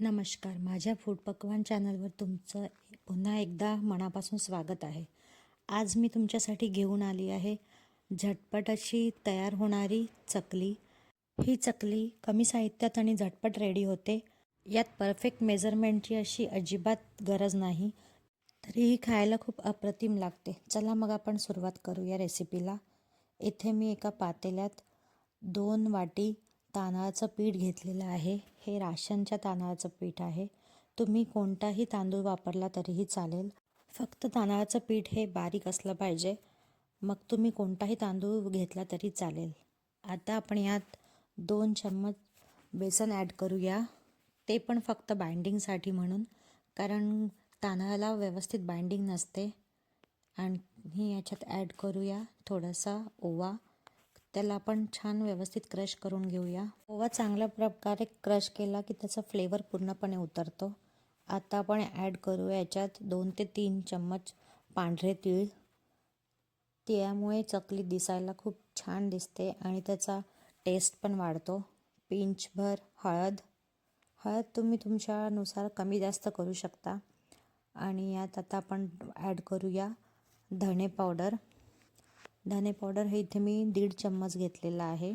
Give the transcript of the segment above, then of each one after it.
नमस्कार. माझ्या फूड पकवान चॅनलवर तुमचं पुन्हा एकदा मनापासून स्वागत आहे. आज मी तुमच्यासाठी घेऊन आली आहे झटपट अशी तयार होणारी चकली. ही चकली कमी साहित्यात आणि झटपट रेडी होते. यात परफेक्ट मेजरमेंटची अशी अजिबात गरज नाही. तरी ही खायला खूप अप्रतिम लागते. चला मग आपण सुरुवात करूया रेसिपीला इथे मी एका पातेल्यात दोन वाटी तांदळाचं पीठ घेतलेलं आहे. हे राशनच्या तांदळाचं पीठ आहे. तुम्ही कोणताही तांदूळ वापरला तरीही चालेल. फक्त तांदळाचं पीठ हे बारीक असलं पाहिजे. मग तुम्ही कोणताही तांदूळ घेतला तरी चालेल. आता आपण यात दोन चम्मच बेसन ॲड करूया. ते पण फक्त बाइंडिंगसाठी म्हणून कारण तांदळाला व्यवस्थित बाइंडिंग नसते. आणि याच्यात ॲड करूया थोडासा ओवा. त्याला आपण छान व्यवस्थित क्रश करून घेऊया. ओवा चांगल्या प्रकारे क्रश केला की त्याचा फ्लेवर पूर्णपणे उतरतो. आता आपण ॲड करू याच्यात दोन ते तीन चम्मच पांढरे तीळ. त्यामुळे चकली दिसायला खूप छान दिसते आणि त्याचा टेस्ट पण वाढतो. पिंचभर हळद. हळद तुम्ही तुमच्यानुसार कमी जास्त करू शकता. आणि यात आता आपण ॲड करूया धणे पावडर धणे पावडर हे इथे मी दीड चम्मच घेतलेला आहे.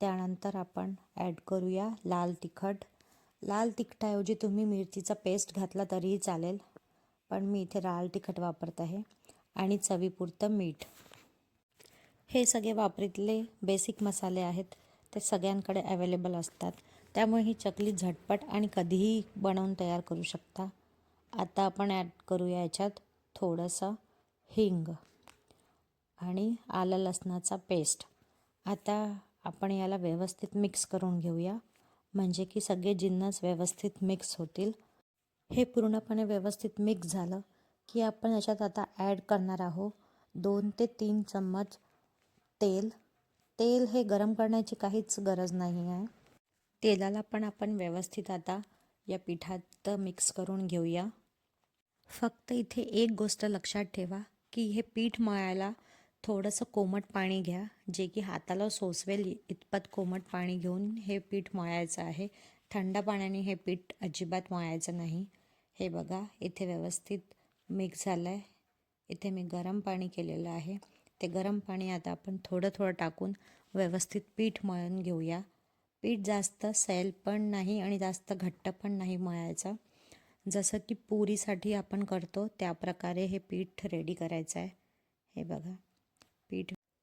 त्यानंतर आपण ॲड करूया लाल तिखट. लाल तिखटाऐवजी तुम्ही मिरचीचा पेस्ट घातला तरीही चालेल पण मी इथे लाल तिखट वापरत आहे आणि चवीपुरतं मीठ. हे सगळे वापरीतले बेसिक मसाले आहेत. ते सगळ्यांकडे अवेलेबल असतात. त्यामुळे ही चकली झटपट आणि कधीही बनवून तयार करू शकता. आता आपण ॲड करूया याच्यात थोडंसं हिंग. आणि आलं लसणाचा पेस्ट आता आपण याला व्यवस्थित मिक्स करून घेऊया. म्हणजे की सगळे जिन्नस व्यवस्थित मिक्स होतील. हे पूर्णपणे व्यवस्थित मिक्स झालं की आपण याच्यात आता ॲड करणार आहोत दोन ते तीन चम्मच तेल. तेल हे गरम करण्याची काहीच गरज नाही आहे. तेलाला पण आपण व्यवस्थित आता या पिठात मिक्स करून घेऊया. फक्त इथे एक गोष्ट लक्षात ठेवा की हे पीठ मळायला थोडंसं कोमट पाणी घ्या. जे की हाताला सोसवेल इतपत कोमट पाणी घेऊन हे पीठ मळायचं आहे. थंड पाण्याने हे पीठ अजिबात मळायचं नाही. हे बघा इथे व्यवस्थित मिक्स झालं आहे इथे मी गरम पाणी केलेलं आहे. ते गरम पाणी आता आपण थोडं थोडं टाकून व्यवस्थित पीठ मळून घेऊया. पीठ जास्त सैल पण नाही आणि जास्त घट्ट पण नाही मळायचं. जसं की पुरीसाठी आपण करतो त्या प्रकारे हे पीठ रेडी करायचं आहे हे बघा.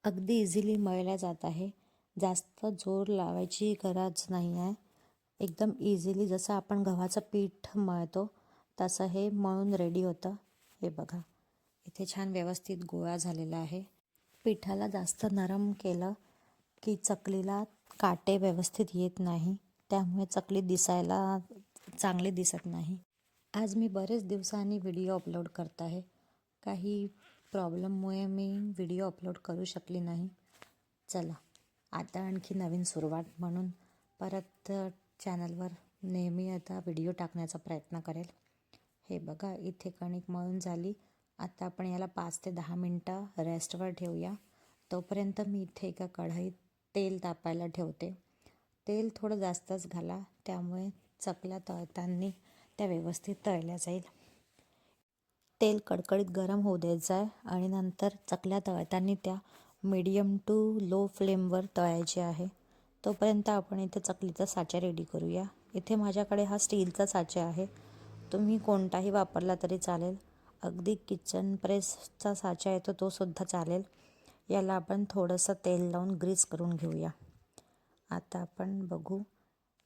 अगदी इझिली मळल्या जात आहे. जास्त जोर लावायची गरज नाही आहे. एकदम इझिली जसं आपण गव्हाचं पीठ मळतो तसं हे मळून रेडी होतं. हे बघा इथे छान व्यवस्थित गोळा झालेला आहे. पिठाला जास्त नरम केलं की चकलीला काटे व्यवस्थित येत नाही. त्यामुळे चकली दिसायला चांगली दिसत नाही. आज मी बरेच दिवसांनी व्हिडिओ अपलोड करत आहे. काही प्रॉब्लेममुळे मी व्हिडिओ अपलोड करू शकली नाही. चला आता आणखी नवीन सुरुवात म्हणून परत चॅनलवर नेहमी आता व्हिडिओ टाकण्याचा प्रयत्न करेल. हे बघा इथे कणिक मळून झाली. आता आपण याला पाच ते दहा मिनटं रेस्टवर ठेवूया. तोपर्यंत मी इथे एका कढईत तेल तापायला ठेवते. तेल थोडं जास्तच घाला त्यामुळे चकल्या तळताना त्या व्यवस्थित तळल्या जाईल. तेल कडकडीत गरम होऊ द्यायचं आहे आणि नंतर चकल्या तळताना त्या मीडियम टू लो फ्लेमवर तळायचे आहे. तोपर्यंत आपण इथे चकलीचा साचा रेडी करूया. इथे माझ्याकडे हा स्टीलचा साचा आहे. तुम्ही कोणताही वापरला तरी चालेल. अगदी किचन प्रेसचा साचा येतो तो सुद्धा चालेल. याला आपण थोडंसं तेल लावून ग्रीस करून घेऊया. आता आपण बघू.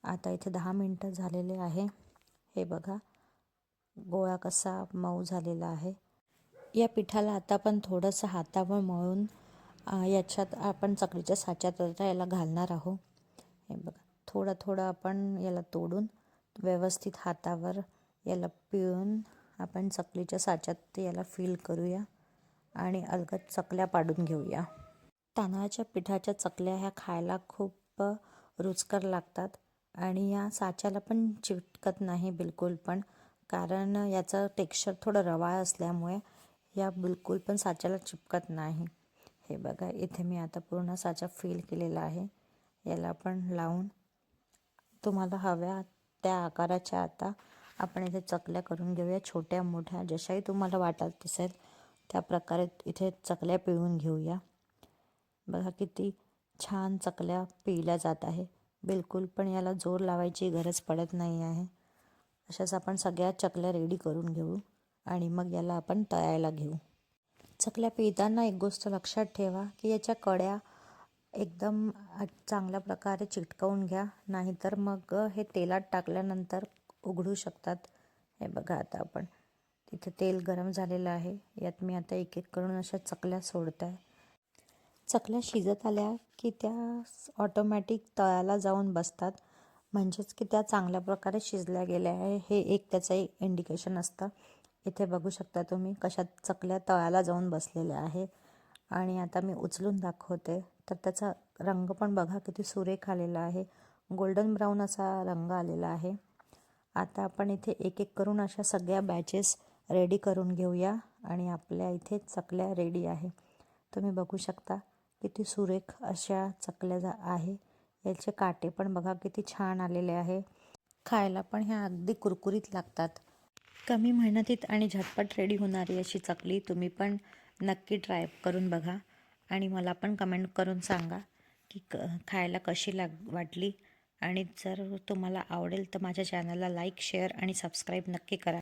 आता इथे दहा मिनटं झालेले आहे. हे बघा. गोळा कसा मऊ झालेला आहे? या पिठाला आता आपण थोडंसं हातावर मळून याच्यात आपण चकलीच्या साच्यात आता याला घालणार आहोत. हे बघा थोडं थोडं आपण याला तोडून व्यवस्थित हातावर याला पिळून आपण चकलीच्या साच्यात याला फिल करूया आणि अलगद चकल्या पाडून घेऊया. तांदळाच्या पिठाच्या चकल्या ह्या खायला खूप रुचकर लागतात आणि या साच्याला पण चिटकत नाही बिलकुल पण. कारण याचं टेक्स्चर थोडं रवाळ असल्यामुळे या बिलकुल पण साच्याला चिपकत नाही. हे बघा इथे मी आता पूर्ण साचा फिल केलेला आहे. याला आपण लावून तुम्हाला हव्या त्या आकाराच्या आता आपण इथे चकल्या करून घेऊया छोट्या मोठ्या जशाही तुम्हाला वाटत असेल त्या प्रकारे इथे चकल्या पिळून घेऊया. बघा किती छान चकल्या पिळल्या जात आहे. बिलकुल पण याला जोर लावायची गरज पडत नाही आहे. अशाच आपण सगळ्या चकल्या रेडी करून घेऊ आणि मग याला आपण तळायला घेऊ. चकल्या पिताना एक गोष्ट लक्षात ठेवा की याच्या कड्या एकदम चांगल्या प्रकारे चिटकवून घ्या नाहीतर मग हे तेलात टाकल्यानंतर उघडू शकतात. हे बघा आता आपण. तिथे तेल गरम झालेलं आहे. यात मी आता एक एक करून अशा चकल्या सोडत आहे चकल्या शिजत आल्या की त्या ऑटोमॅटिक तळाला जाऊन बसतात. म्हणजेच की त्या चांगल्या प्रकारे शिजल्या गेल्या आहे. हे एक त्याचं एक इंडिकेशन असतं. इथे बघू शकता तुम्ही कशा चकल्या तळाला जाऊन बसलेल्या आहे. आणि आता मी उचलून दाखवते. तर त्याचा रंग पण बघा किती सुरेख आलेला आहे. गोल्डन ब्राऊन असा रंग आलेला आहे. आता आपण इथे एक एक करून अशा सगळ्या बॅचेस रेडी करून घेऊया. आणि आपल्या इथे चकल्या रेडी आहे. तुम्ही बघू शकता किती सुरेख अशा चकल्या जा आहे. याचे काटे पण बघा किती छान आलेले आहे. खायला पण ह्या अगदी कुरकुरीत लागतात. कमी मेहनतीत आणि झटपट रेडी होणारी अशी चकली तुम्ही पण नक्की ट्राय करून बघा. आणि मला पण कमेंट करून सांगा की क खायला कशी लाग वाटली. आणि जर तुम्हाला आवडेल तर माझ्या चॅनलला लाईक शेअर आणि सबस्क्राईब नक्की करा.